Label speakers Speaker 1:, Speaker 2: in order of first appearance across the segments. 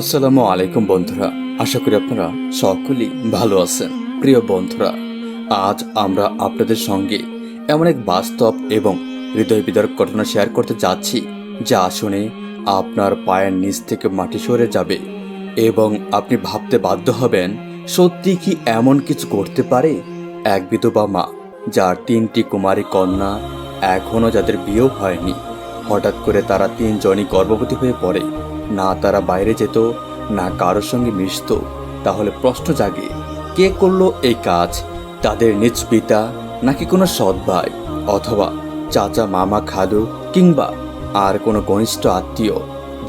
Speaker 1: আসসালামু আলাইকুম বন্ধুরা, আশা করি আপনারা সকলেই ভালো আছেন। প্রিয় বন্ধুরা, আজ আমরা আপনাদের সঙ্গে এমন এক বাস্তব এবং হৃদয় বিদারক ঘটনা শেয়ার করতে যাচ্ছি, যা শুনে আপনার পায়ের নিচ থেকে মাটি সরে যাবে এবং আপনি ভাবতে বাধ্য হবেন, সত্যি কি এমন কিছু করতে পারে? এক বিধবা মা, যার তিনটি কুমারী কন্যা এখনও যাদের বিয়েও হয়নি, হঠাৎ করে তারা তিনজনই গর্ভবতী হয়ে পড়ে। না তারা বাইরে যেত, না কারোর সঙ্গে মিশত। তাহলে প্রশ্ন জাগে, কে করল এই কাজ? তাদের নিজ পিতা নাকি কোনো সৎ ভাই? অথবা চাচা, মামা খালু কিংবা আর কোনো ঘনিষ্ঠ আত্মীয়,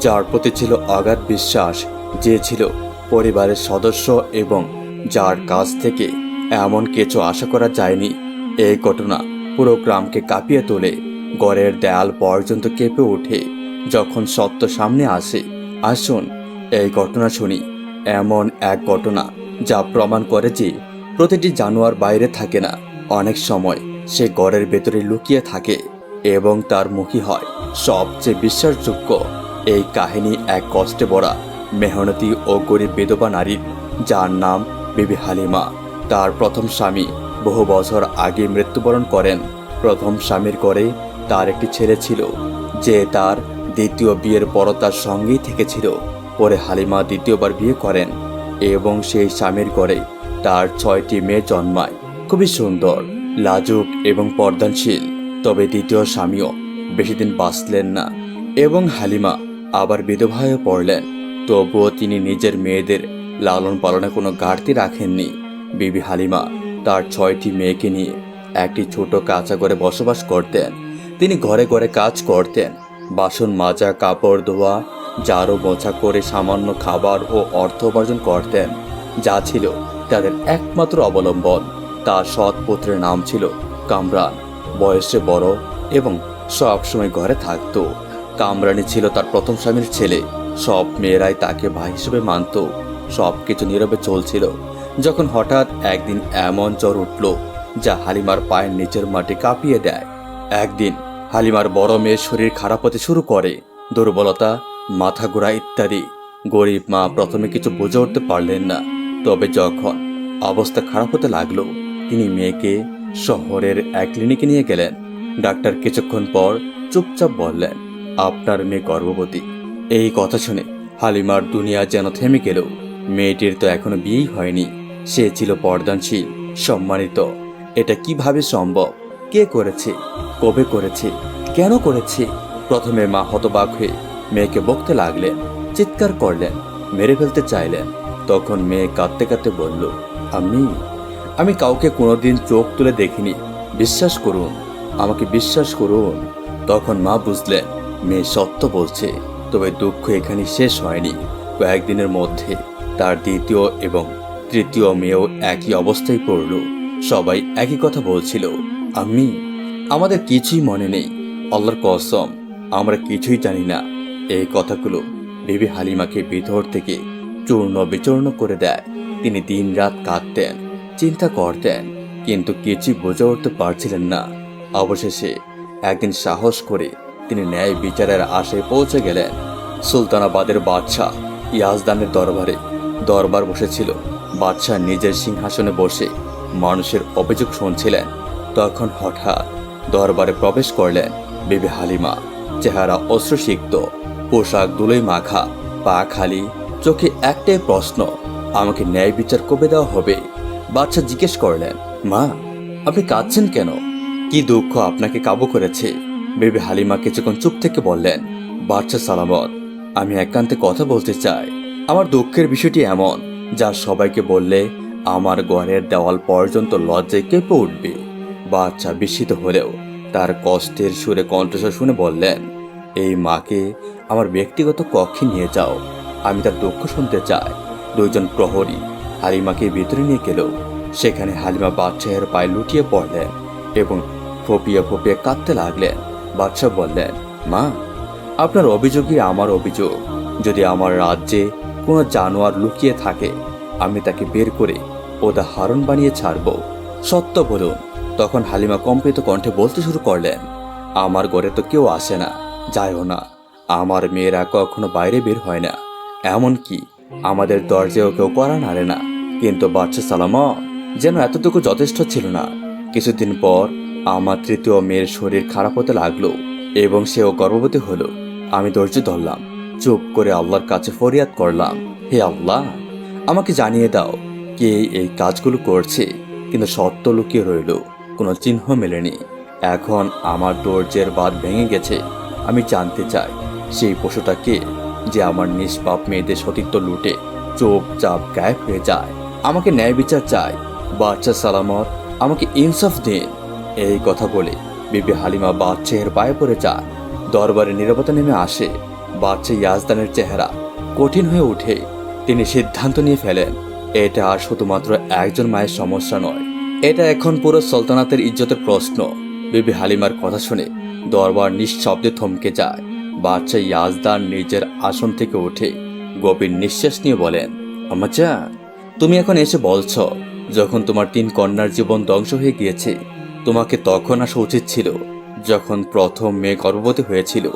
Speaker 1: যার প্রতি ছিল অগাধ বিশ্বাস, যে ছিল পরিবারের সদস্য এবং যার কাছ থেকে এমন কিছু আশা করা যায়নি। এই ঘটনা পুরো গ্রামকে কাঁপিয়ে তোলে। গড়ের দেয়াল পর্যন্ত কেঁপে ওঠে। যখন সত্য সামনে আসে আসুন, এই ঘটনা শুনি। এমন এক ঘটনা যা প্রমাণ করে যে প্রতিটি জানোয়ার বাইরে থাকে না। অনেক সময় সে গড়ের ভেতরে লুকিয়ে থাকে এবং তার মুখী হয় সবচেয়ে বিশ্বাসযোগ্য। এই কাহিনী এক কষ্টে ভরা, মেহনতি ও গরিব বিধবা নারীর, যার নাম বিবি হালিমা। তার প্রথম স্বামী বহু বছর আগে মৃত্যুবরণ করেন। প্রথম স্বামীর করে তার একটি ছেলে ছিল, যে তার দ্বিতীয় বিয়ের পর তার সঙ্গেই থেকেছিল। পরে হালিমা দ্বিতীয়বার বিয়ে করেন এবং সেই স্বামীর ঘরে তার ছয়টি মেয়ে জন্মায়। খুবই সুন্দর, লাজুক এবং পর্দানশীল। তবে দ্বিতীয় স্বামীও বেশি দিন বাঁচলেন না এবং হালিমা আবার বিধবা পড়লেন। তবুও তিনি নিজের মেয়েদের লালন পালনে কোনো ঘাটতি রাখেননি। বিবি হালিমা তার ছয়টি মেয়েকে নিয়ে একটি ছোট কাঁচা ঘরে বসবাস করতেন। তিনি ঘরে ঘরে কাজ করতেন। বাসন মাজা, কাপড় ধোয়া জারো মোছা করে সামান্য খাবার ও অর্থ উপার্জন করতেন। যা ছিল তাদের একমাত্র অবলম্বন। তার সৎ পুত্রের নাম ছিল কামরান। বয়সে বড় এবং সবসময় ঘরে থাকতো। কামরানি ছিল তার প্রথম স্বামীর ছেলে। সব মেয়েরাই তাকে ভাই হিসেবে মানত। সব কিছু নীরবে চলছিল। যখন হঠাৎ একদিন এমন জ্বর উঠল, যা হালিমার পায়ের নিচের মাটি কাঁপিয়ে দেয়। একদিন হালিমার বড় মেয়ের শরীর খারাপ হতে শুরু করে। দুর্বলতা, মাথা ঘোরা ইত্যাদি। গরিব মা প্রথমে কিছু বুঝে উঠতে পারলেন না। তবে যখন অবস্থা খারাপ হতে লাগল, তিনি মেয়েকে শহরের এক ক্লিনিকে নিয়ে গেলেন। ডাক্তার কিছুক্ষণ পর চুপচাপ বললেন, আপনার মেয়ে গর্ভবতী। এই কথা শুনে হালিমার দুনিয়া যেন থেমে গেল। মেয়েটির তো এখনও বিয়েই হয়নি। সে ছিল পর্দানশীল, সম্মানিত। এটা কীভাবে সম্ভব? কে করেছে? কবে করেছি? কেন করেছি? প্রথমে মা হতবাক হয়ে মেয়েকে বকতে লাগলেন, চিৎকার করলেন, মেরে ফেলতে চাইলেন। তখন মেয়ে কাঁদতে কাঁদতে বলল, আমি আমি কাউকে কোনোদিন চোখ তুলে দেখিনি। বিশ্বাস করুন, আমাকে বিশ্বাস করুন। তখন মা বুঝলেন, মেয়ে সত্য বলছে, তবে দুঃখ এখানে শেষ হয়নি। কয়েকদিনের মধ্যে তার দ্বিতীয় এবং তৃতীয় মেয়েও একই অবস্থায় পড়ল। সবাই একই কথা বলছিল, আমি আমাদের কিছুই মনে নেই। আল্লাহর কসম, আমরা কিছুই জানি না। এই কথাগুলো বিবি হালিমাকে ভিতর থেকে চূর্ণ বিচূর্ণ করে দেয়। তিনি দিন রাত কাঁদতেন, চিন্তা করতেন, কিন্তু কিছুই বুঝে উঠতে পারছিলেন না। অবশেষে একদিন সাহস করে তিনি ন্যায় বিচারের আশায় পৌঁছে গেলেন। সুলতানাবাদের বাদশাহ ইয়াজদানের দরবারে দরবার বসেছিল। বাদশাহ নিজের সিংহাসনে বসে মানুষের অভিযোগ শুনছিলেন। তখন হঠাৎ দরবারে প্রবেশ করলেন বিবি হালিমা। চেহারা অশ্রুসিক্ত, পোশাক দুলোই মাখা, পা খালি, চোখে একটাই প্রশ্ন, আমাকে ন্যায় বিচার কবে দেওয়া হবে? বাচ্চা জিজ্ঞেস করলেন, মা, আপনি কাঁদছেন কেন? কি দুঃখ আপনাকে কাবু করেছে? বেবি হালিমা কিছুক্ষণ চুপ থেকে বললেন বাচ্চা সালামত, আমি একান্তে কথা বলতে চাই। আমার দুঃখের বিষয়টি এমন, যা সবাইকে বললে আমার ঘরের দেওয়াল পর্যন্ত লজ্জায় কেঁপে উঠবে। বাচ্চা বিস্মিত হলেও তার কষ্টের সুরে কণ্ঠস্বর শুনে বললেন, এই মাকে আমার ব্যক্তিগত কক্ষে নিয়ে যাও। আমি তার দুঃখ শুনতে চাই। দুইজন প্রহরী হালিমাকে ভিতরে নিয়ে গেল। সেখানে হালিমা বাদশাহের পায়ে লুটিয়ে পড়লেন এবং ফপিয়ে ফপিয়ে কাঁদতে লাগলেন। বাদশাহ বললেন, মা, আপনার অভিযোগই আমার অভিযোগ। যদি আমার রাজ্যে কোনো জানোয়ার লুকিয়ে থাকে, আমি তাকে বের করে ওটা হারণ বানিয়ে ছাড়ব। সত্য বলুন তখন হালিমা কম্পিত কণ্ঠে বলতে শুরু করলেন, আমার ঘরে তো কেউ আসে না, যায়ও না। আমার মেয়েরা কখনো বাইরে বের হয় না। এমনকি আমাদের দরজাও কেউ করা নাড়ে না। কিন্তু বাচ্চা সালামত যেন এতটুকু যথেষ্ট ছিল না, কিছুদিন পর আমার তৃতীয় মেয়ের শরীর খারাপ হতে লাগল এবং সেও গর্ভবতী হলো। আমি ধৈর্য ধরলাম, চুপ করে আল্লাহর কাছে ফরিয়াদ করলাম, হে আল্লাহ, আমাকে জানিয়ে দাও কে এই কাজগুলো করছে। কিন্তু সত্য লুকিয়ে রইল। কোনো চিহ্ন মেলেনি। এখন আমার ধৈর্যের বাদ ভেঙে গেছে। আমি জানতে চাই, সেই পশুটা কে যে আমার নিষ্পাপ মেয়েদের সতীত্ব লুটে চুপচাপ গায়েব হয়ে যায়? আমাকে ন্যায় বিচার চাই। বাচ্চা সালামত, আমাকে ইনসাফ দিন। এই কথা বলে বিবি হালিমা বাচ্চায়ের পায়ে পড়ে যায়। দরবারে নিরাপত্তা নেমে আসে। বাচ্চা ইয়াজদানের চেহারা কঠিন হয়ে ওঠে। তিনি সিদ্ধান্ত নিয়ে ফেলেন, এটা আর শুধুমাত্র একজন মায়ের সমস্যা নয় এটা এখন পুরো সলতানাতের ইজ্জতের প্রশ্ন। বিবি হালিমার কথা শুনে দরবার নিঃশব্দে থমকে যায়। বাচ্চা ইয়াজদান নিজের আসন থেকে উঠে গভীর নিঃশ্বাস নিয়ে বলেন আমাচা তুমি এখন এসে বলছ, যখন তোমার তিন কন্যার জীবন ধ্বংস হয়ে গিয়েছে, তোমাকে তখন আসা উচিত ছিল, যখন প্রথম মেয়ে গর্ভবতী হয়েছিল।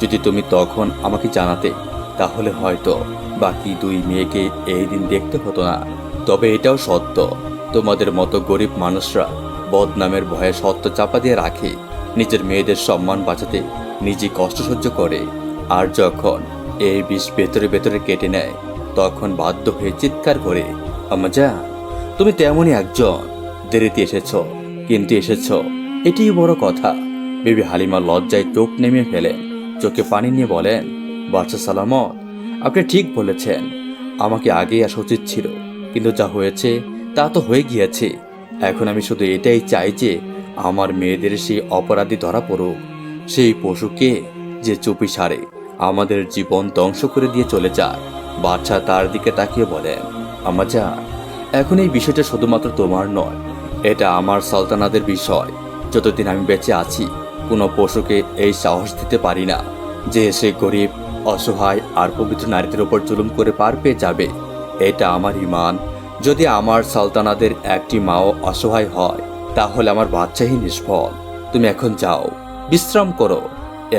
Speaker 1: যদি তুমি তখন আমাকে জানাতে, তাহলে হয়তো বাকি দুই মেয়েকে এই দিন দেখতে হতো না। তবে এটাও সত্য। তোমাদের মতো গরিব মানুষরা বদনামের ভয়ে সত্য চাপা দিয়ে রাখে। নিজের মেয়েদের সম্মান বাঁচাতে নিজে কষ্ট সহ্য করে। আর যখন এই বিষ ভেতরে ভেতরে কেটে নেয়, তখন বাধ্য হয়ে চিৎকার করে আমাজা তুমি তেমনই একজন। দেরিতে এসেছ, কিন্তু এসেছ। এটিই বড় কথা। বেবি হালিমা লজ্জায় চোখ নেমে ফেলেন। চোখে পানি নিয়ে বলেন বাচ্চা সালামত, আপনি ঠিক বলেছেন। আমাকে আগেই আসা উচিত ছিল, কিন্তু যা হয়েছে তা তো হয়ে গিয়েছে। এখন আমি শুধু এটাই চাই যে আমার মেয়েদের সেই অপরাধী ধরা পড়ুক। সেই পশুকে যে চুপি সারে, আমাদের জীবন ধ্বংস করে দিয়ে চলে যায়। বাচ্চা তার দিকে তাকিয়ে বলেন আমার যা, এখন এই বিষয়টা শুধুমাত্র তোমার নয়, এটা আমার সালতানাদের বিষয়। যতদিন আমি বেঁচে আছি, কোনো পশুকে এই সাহস দিতে পারি না যে সে গরিব, অসহায় আর পবিত্র নারীদের উপর জুলুম করে পার পেয়ে যাবে। এটা আমার ইমান যদি আমার সালতানাদের একটি মাও অসহায় হয়, তাহলে আমার বাচ্চাই নিষ্ফল। তুমি এখন যাও, বিশ্রাম করো।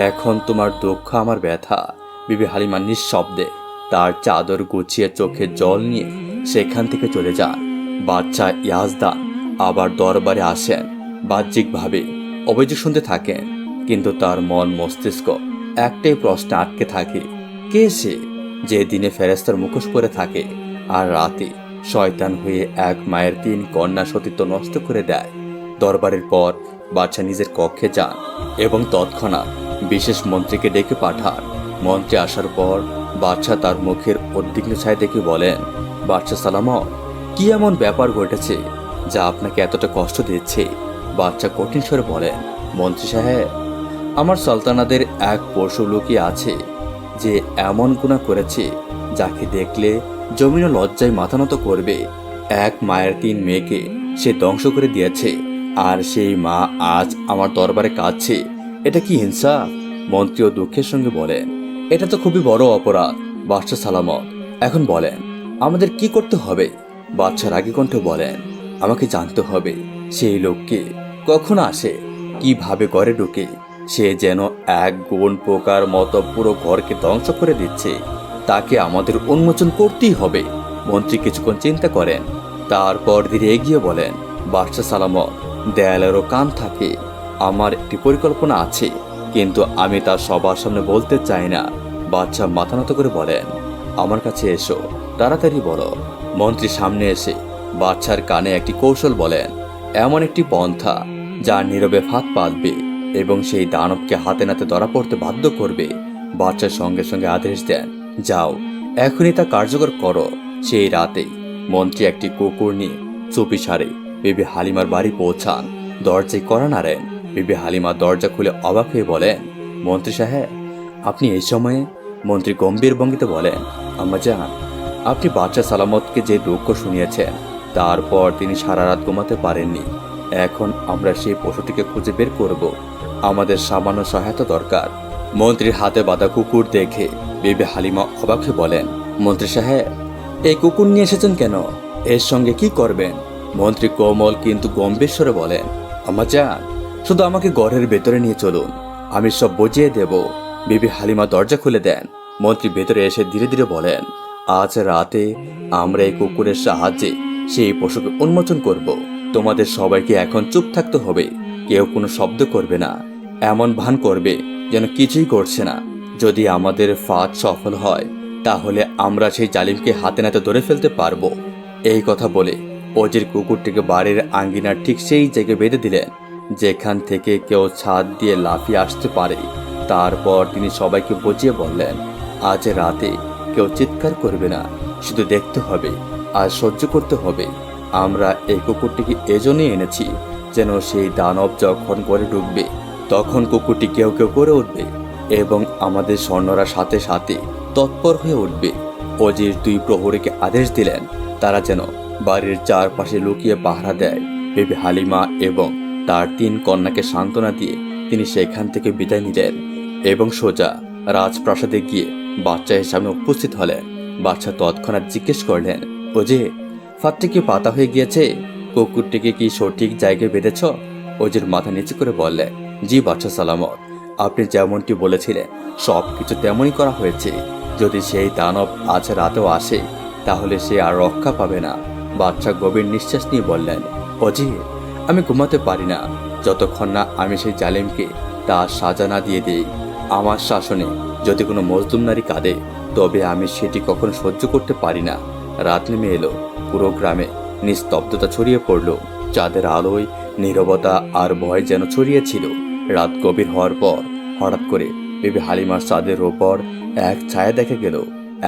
Speaker 1: এখন তোমার দুঃখ, আমার ব্যথা, বিবি হালিমা নিঃশব্দে তার চাদর গুছিয়ে চোখে জল নিয়ে সেখান থেকে চলে যান বাচ্চা ইয়াজদা আবার দরবারে আসেন, বাহ্যিকভাবে অভিযোগ শুনতে থাকেন, কিন্তু তার মন মস্তিষ্ক একটাই প্রশ্ন আটকে থাকে, কে সে যে দিনে ফেরেস্তার মুখোশ পরে থাকে আর রাতে শয়তান হয়ে এক মায়ের তিন কন্যা সতীত্ব নষ্ট করে দেয়। দরবারের পর বাচ্চা নিজের কক্ষে যান এবং তৎক্ষণাৎ বিশেষ মন্ত্রীকে ডেকে পাঠান। মন্ত্রী আসার পর বাচ্চা তার মুখের উদ্বিগ্ন ছায় দেখে বলেন বাচ্চা সালামত, কি এমন ব্যাপার ঘটেছে যা আপনাকে এতটা কষ্ট দিচ্ছে? বাচ্চা কঠিন স্বরে বলেন, মন্ত্রী সাহেব, আমার সালতানাদের এক পশু লুকিয়ে আছে যে এমন গুণা করেছে যাকে দেখলে জমিনও লজ্জায় মাথা নত করবে। এক মায়ের তিন মেয়েকে সে ধ্বংস করে দিয়েছে, আর সেই মা আজ আমার দরবারে কাঁদছে। এটা কি হিংসা? মন্ত্রীও দুঃখের সঙ্গে বলেন, এটা তো খুবই বড় অপরাধ বাদশাহ সালামত। এখন বলেন, আমাদের কি করতে হবে? বাচ্চা রাগী কণ্ঠে বলেন, আমাকে জানতে হবে, সেই লোককে কখন আসে? কীভাবে ঘরে ঢুকে? সে যেন এক গোন পোকার মতো পুরো ঘরকে ধ্বংস করে দিচ্ছে। তাকে আমাদের উন্মোচন করতেই হবে। মন্ত্রী কিছুক্ষণ চিন্তা করেন। তারপর ধীরে এগিয়ে বলেন বাদশাহ সালামত দেয়ালেরও কান থাকে। আমার একটি পরিকল্পনা আছে, কিন্তু আমি তা সবার সামনে বলতে চাই না। বাচ্চা মাথা নত করে বলেন, আমার কাছে এসো, তাড়াতাড়ি বলো। মন্ত্রী সামনে এসে বাচ্চার কানে একটি কৌশল বলেন, এমন একটি পন্থা যা নীরবে ফাঁদ পাতবে এবং সেই দানবকে হাতে নাতে ধরা পড়তে বাধ্য করবে। বাচ্চার সঙ্গে সঙ্গে আদেশ দেন যাও, এখনই তা কার্যকর করো। সেই রাতে মন্ত্রী একটি কুকুর নিয়ে চুপি সারে বেবি হালিমার বাড়ি পৌঁছান। দরজায় করা নাড়েন। বিবি হালিমা দরজা খুলে অবাক হয়ে বলেন, মন্ত্রী সাহেব, আপনি এই সময়ে মন্ত্রী গম্ভীর ভঙ্গিতে বলেন, আম্মা যান আপনি বাচ্চা সালামতকে যে দুঃখ শুনিয়েছেন, তারপর তিনি সারা রাত ঘুমাতে পারেননি। এখন আমরা সেই পশুটিকে খুঁজে বের করব। আমাদের সামান্য সহায়তা দরকার। মন্ত্রীর হাতে বাঁধা কুকুর দেখে বিবি হালিমা অবাক হয়ে বলেন, মন্ত্রী সাহেব, এই কুকুর নিয়ে এসেছেন কেন? এর সঙ্গে কি করবেন? মন্ত্রী কোমল কিন্তু গম্ভীর স্বরে বলেন আমার যান, শুধু আমাকে ঘরের ভেতরে নিয়ে চলুন, আমি সব বুঝিয়ে দেব। বিবি হালিমা দরজা খুলে দেন। মন্ত্রী ভেতরে এসে ধীরে ধীরে বলেন, আজ রাতে আমরা এই কুকুরের সাহায্যে সেই পশুকে উন্মোচন করব। তোমাদের সবাইকে এখন চুপ থাকতে হবে, কেউ কোনো শব্দ করবে না, এমন ভান করবে যেন কিছুই করছে না। যদি আমাদের ফাঁদ সফল হয়, তাহলে আমরা সেই জালিমকে হাতে নাতে ধরে ফেলতে পারব। এই কথা বলে অজির কুকুরটিকে বাড়ির আঙ্গিনার ঠিক সেই জায়গায় বেঁধে দিলেন, যেখান থেকে কেউ ছাদ দিয়ে লাফিয়ে আসতে পারে। তারপর তিনি সবাইকে বুঝিয়ে বললেন, আজ রাতে কেউ চিৎকার করবে না, শুধু দেখতে হবে আর সহ্য করতে হবে। আমরা এই কুকুরটিকে এজন্যই এনেছি যেন সেই দানব যখন করে ঢুকবে তখন কুকুরটি কেউ কেউ করে উঠবে এবং আমাদের সৈন্যরা সাথে সাথে তৎপর হয়ে উঠবে। অজির দুই প্রহরীকে আদেশ দিলেন, তারা যেন বাড়ির চারপাশে লুকিয়ে পাহারা দেয়। বেবি হালিমা এবং তার তিন কন্যাকে সান্ত্বনা দিয়ে তিনি সেখান থেকে বিদায় নিলেন এবং সোজা রাজপ্রাসাদে গিয়ে বাচ্চা সামনে উপস্থিত হলেন। বাচ্চা তৎক্ষণাৎ জিজ্ঞেস করলেন ও যে ফাতটি কি পাতা হয়ে গিয়েছে? কুকুরটিকে কি সঠিক জায়গায় বেঁধেছ? ওজির মাথা নিচু করে বললেন জি বাচ্চা সালামত, আপনি যেমনটি বলেছিলেন সব কিছু তেমনই করা হয়েছে। যদি সেই দানব আজ রাতেও আসে, তাহলে সে আর রক্ষা পাবে না। বাচ্চা গভীর নিঃশ্বাস নিয়ে বললেন অজি আমি ঘুমাতে পারি না। যতক্ষণ না আমি সেই জালিমকে তার সাজা না দিয়ে দিই। আমার শাসনে যদি কোনো মজদুম নারী কাঁদে, তবে আমি সেটি কখনো সহ্য করতে পারি না। রাত নেমে এলো, পুরো গ্রামে নিস্তব্ধতা ছড়িয়ে পড়ল। চাঁদের আলোয় নীরবতা আর ভয় যেন ছড়িয়েছিল রাত গভীর হওয়ার পর হঠাৎ করে বেবি হালিমার ছাদের ওপর এক ছায়া দেখা গেল।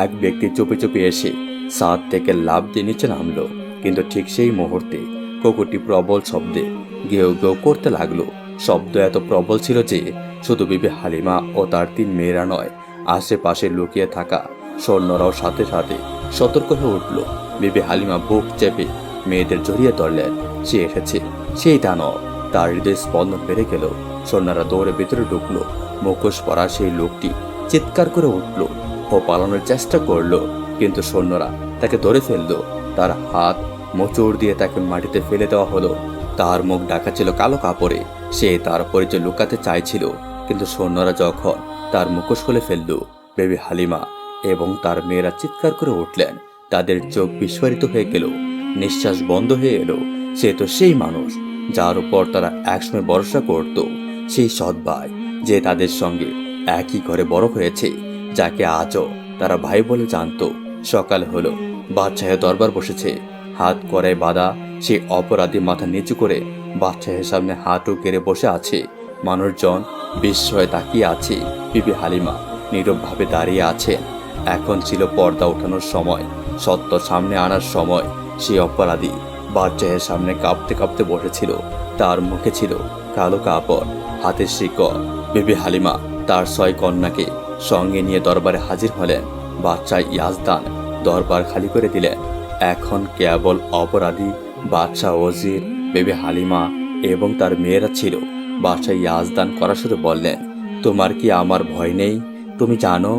Speaker 1: এক ব্যক্তি চুপি চুপি এসে ছাদ থেকে লাভ দিয়ে নিচে নামলো, কিন্তু ঠিক সেই মুহূর্তে কুকুরটি প্রবল শব্দে গেউ গেউ করতে লাগল। শব্দ এত প্রবল ছিল যে শুধু বিবি হালিমা ও তার তিন মেয়েরা নয়, আশেপাশে লুকিয়ে থাকা সৈন্যরাও সাথে সাথে সতর্ক হয়ে উঠল। বিবি হালিমা বুক চেপে মেয়েদের জড়িয়ে ধরলেন, সে এসেছে সেই দানব তার হৃদয় স্পন্দন বেড়ে গেল। সৈন্যরা দৌড়ে ভেতরে ঢুকলো। মুখোশ পরা সেই লোকটি চিৎকার করে উঠল ও পালানোর চেষ্টা করল। কিন্তু সৈন্যরা তাকে ধরে ফেলল। তার হাত মোচড় দিয়ে তাকে মাটিতে ফেলে দেওয়া হলো। তার মুখ ঢাকা ছিল কালো কাপড়ে। সে তার পরিচয় লুকাতে চাইছিল। কিন্তু সৈন্যরা যখন তার মুখোশ খুলে ফেলল, বেবি হালিমা এবং তার মেয়েরা চিৎকার করে উঠলেন। তাদের চোখ বিস্ফারিত হয়ে গেল। নিঃশ্বাস বন্ধ হয়ে এলো। সে তো সেই মানুষ যার উপর তারা একসময় ভরসা করত। সেই সৎ ভাই যে তাদের সঙ্গে একই ঘরে বড় হয়েছে, যাকে আজও তারা ভাই বলে জানতো। সকাল হলো বাদশাহের দরবার বসেছে। হাত করায় বাঁধা সে অপরাধী মাথা নিচু করে বাদশাহের সামনে হাঁটু কেড়ে বসে আছে। মানুষজন বিস্ময়ে তাকিয়ে আছে। বিবি হালিমা নীরবভাবে দাঁড়িয়ে আছেন। এখন ছিল পর্দা ওঠানোর সময়, সত্য সামনে আনার সময়। সে অপরাধী বাদশাহের সামনে কাঁপতে কাঁপতে বসেছিল। তার মুখে ছিল কালো কাপড়, হাতের শিকড়। বিবি হালিমা তার ছয় কন্যাকে সঙ্গে নিয়ে দরবারে হাজির হলেন। বাচ্চা ইয়াজদান দরবার খালি করে দিলেন। এখন কেবল অপরাধী বাদশাহ ওজির, বেবি হালিমা এবং তার মেয়েরা ছিল। বাদশাহ ইয়াজদান করা শুরু বললেন, তোমার কি আমার ভয় নেই? তুমি জানো,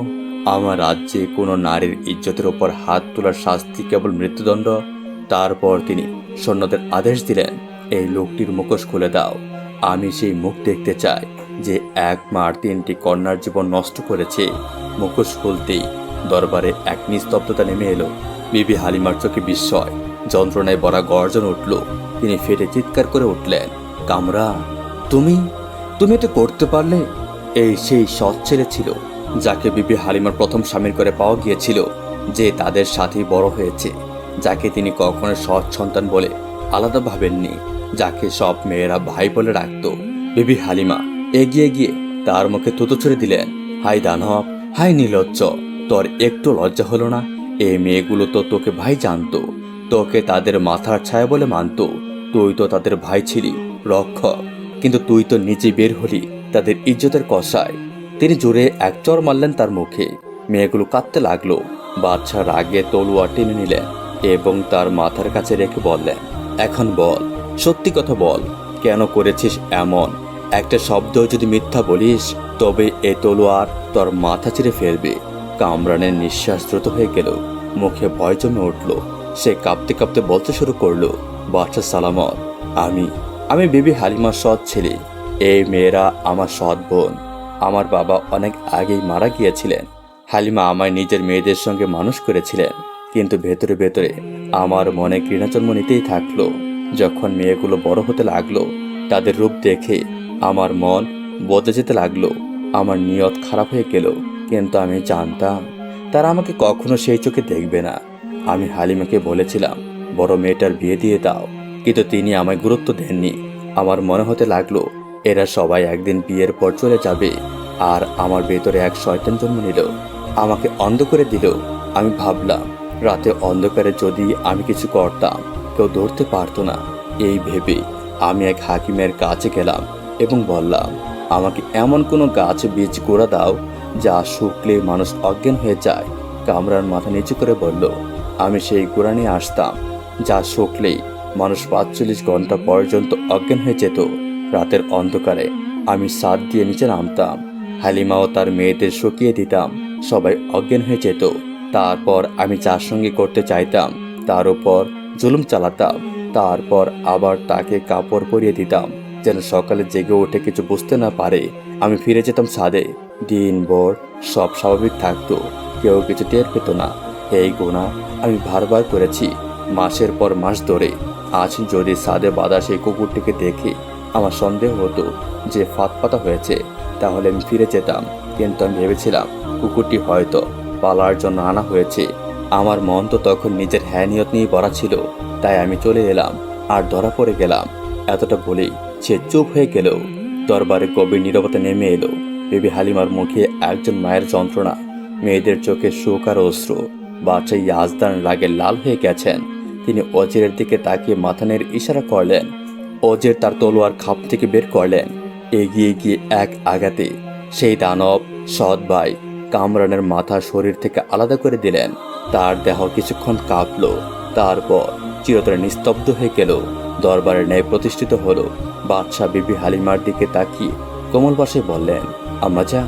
Speaker 1: আমার রাজ্যে কোনো নারীর ইজ্জতের ওপর হাত তোলার শাস্তি কেবল মৃত্যুদণ্ড? তারপর তিনি সৈন্যদের আদেশ দিলেন এই লোকটির মুখোশ খুলে দাও। আমি সেই মুখ দেখতে চাই যে এক মার তিনটি কন্যার জীবন নষ্ট করেছে। মুখোশ খুলতেই দরবারে এক নিস্তব্ধতা নেমে এলো। বিবি হালিমার চোখে বিস্ময়, যন্ত্রণায় বড়া গর্জন উঠল। তিনি ফেটে চিৎকার করে উঠলেন, কামরা, তুমি? তুমি এটা করতে পারলে? এই সেই সৎ ছেলে ছিল, যাকে বিবি হালিমার প্রথম স্বামীর করে পাওয়া গিয়েছিল, যে তাদের সাথেই বড় হয়েছে, যাকে তিনি কখনো সৎ সন্তান বলে আলাদা ভাবেননি যাকে সব মেয়েরা ভাই বলে রাখত। বিবি হালিমা এগিয়ে গিয়ে তার মুখে থুতু ছুড়ে দিলেন। হাই দানব, হাই নীলজ্জ, তোর একটু লজ্জা হলো না? এই মেয়েগুলো তো তোকে ভাই জানতো। তোকে তাদের মাথার ছায়া বলে মানতো। তুই তো তাদের ভাই ছিলি, রক্ষক। কিন্তু তুই তো নিজে বের হলি তাদের ইজ্জতের কষায় তিনি জোরে এক চর মারলেন তার মুখে। মেয়েগুলো কাঁদতে লাগল। বাচ্চা রাগে তলুয়া টেনে নিলেন এবং তার মাথার কাছে রেখে বললেন, এখন বল সত্যি কথা বল, কেন করেছিস এমন? একটা শব্দ যদি মিথ্যা বলিস, তবে এ তলোয়ার তোর মাথা চিরে ফেলবে। কামরানের নিঃশ্বাস দ্রুত হয়ে গেল। মুখে ভয় জমে উঠল। সে কাঁপতে কাঁপতে বলতে শুরু করল, বাচ্চা সালামত, আমি আমি বেবি হালিমার সৎ ছেলে। এই মেয়েরা আমার সৎ বোন। আমার বাবা অনেক আগেই মারা গিয়েছিলেন। হালিমা আমায় নিজের মেয়েদের সঙ্গে মানুষ করেছিলেন। কিন্তু ভেতরে ভেতরে আমার মনে ঘৃণা জন্ম নিতেই থাকল। যখন মেয়েগুলো বড় হতে লাগল, তাদের রূপ দেখে আমার মন বদলে যেতে লাগল, আমার নিয়ত খারাপ হয়ে গেল। কিন্তু আমি জানতাম, তারা আমাকে কখনো সেই চোখে দেখবে না। আমি হালিমাকে বলেছিলাম, বড় মেয়েটার বিয়ে দিয়ে দাও। কিন্তু তিনি আমায় গুরুত্ব দেননি। আমার মনে হতে লাগল, এরা সবাই একদিন বিয়ের পর চলে যাবে, আর আমার ভেতরে এক শয়তান জন্ম নিল। আমাকে অন্ধ করে দিল। আমি ভাবলাম, রাতে অন্ধকারে যদি আমি কিছু করতাম কেউ ধরতে পারতো না। এই ভেবে আমি এক হাকিমের কাছে গেলাম এবং বললাম, আমাকে এমন কোনো গাছ বীজ গোড়া দাও যা শুকলে মানুষ অজ্ঞান হয়ে যায়। কামরার মাথা নিচু করে বলল, আমি সেই গোড়া নিয়ে আসতাম যা শুকলেই মানুষ পাঁচচল্লিশ ঘণ্টা পর্যন্ত অজ্ঞান হয়ে যেত। রাতের অন্ধকারে আমি সাত দিয়ে নিচে নামতাম। হালিমা ও তার মেয়েদের শুকিয়ে দিতাম। সবাই অজ্ঞান হয়ে যেত। তারপর আমি যার সঙ্গে করতে চাইতাম, তার উপর জুলুম চালাতাম। তারপর আবার তাকে কাপড় পরিয়ে দিতাম, যেন সকালে জেগে উঠে কিছু বুঝতে না পারে। আমি ফিরে যেতাম ছাদে। দিনভর সব স্বাভাবিক থাকতো, কেউ কিছু টের পেত না। এই গোনা আমি বারবার করেছি, মাসের পর মাস ধরে। আজ যদি সাদে বাঁধা সেই কুকুরটিকে দেখি আমার সন্দেহ হতো যে ফাঁদ পাতা হয়েছে, তাহলে আমি ফিরে যেতাম। কিন্তু আমি ভেবেছিলাম কুকুরটি হয়তো পালার জন্য আনা হয়েছে। আমার মন তো তখন নিজের হ্যানিয়ত নিয়ে ভরা ছিল, তাই আমি চলে এলাম আর ধরা পড়ে গেলাম। এতটা বলেই সে চুপ হয়ে গেল। দরবারে গভীর নীরবতা নেমে এলো। বেবি হালিমার মুখে একজন মায়ের যন্ত্রণা। মেয়েদের চোখে শোক আর অশ্রু। বাচ্চা ইয়াজদান রাগে লাল হয়ে গেছেন। তিনি অজেরের দিকে তাকিয়ে মাথানের ইশারা করলেন। অজের তার তলোয়ার খাপ থেকে বের করলেন। এগিয়ে গিয়ে এক আঘাতে সেই দানব, সৎ ভাই কামরানের মাথা শরীর থেকে আলাদা করে দিলেন। তার দেহ কিছুক্ষণ কাঁপল। তারপর চিরতরে নিস্তব্ধ হয়ে গেল। দরবারের ন্যায় প্রতিষ্ঠিত হলো। বাদশাহ বিবি হালিমার দিকে তাকিয়ে কোমল পাশে বললেন, আম্মা যা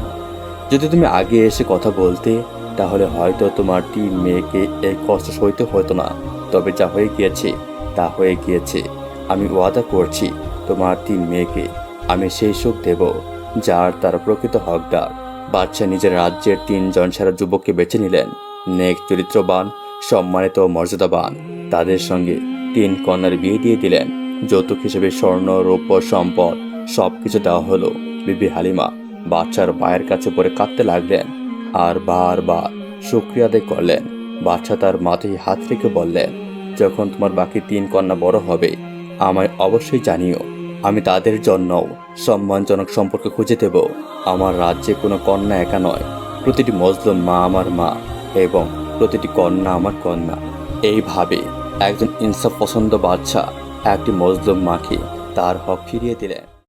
Speaker 1: যদি তুমি আগে এসে কথা বলতে, তাহলে হয়তো তোমার তিন মেয়েকে এই কষ্ট সইতে হতো না। তবে যা হয়ে গিয়েছে, তা হয়ে গিয়েছে। আমি ওয়াদা করছি, তোমার তিন মেয়েকে আমি সেই সুখ দেব, যার তার প্রকৃত হকদার। বাচ্চা নিজের রাজ্যের তিনজন সেরা যুবককে বেছে নিলেন। নেক, চরিত্রবান, সম্মানিত মর্যাদাবান। তাদের সঙ্গে তিন কন্যার বিয়ে দিয়ে দিলেন। যৌতুক হিসেবে স্বর্ণ, রৌপ্য, সম্পদ সব কিছু দেওয়া হলো। বিবি হালিমা বাচ্চার মায়ের কাছে পড়ে কাঁদতে লাগলেন আর বারবার শুক্রিয়া আদায় করলেন। বাচ্চা তার মাথায় হাত রেখে বললেন, যখন তোমার বাকি তিন কন্যা বড় হবে, আমায় অবশ্যই জানিও আমি তাদের জন্যও সম্মানজনক সম্পর্ক খুঁজে দেব। আমার রাজ্যে কোনো কন্যা একা নয়। প্রতিটি মজলুম মা আমার মা এবং প্রতিটি কন্যা আমার কন্যা। এইভাবে একজন ইনসাফ পছন্দ বাচ্চা একটি মজলুম মাকে তার হক ফিরিয়ে দিলেন।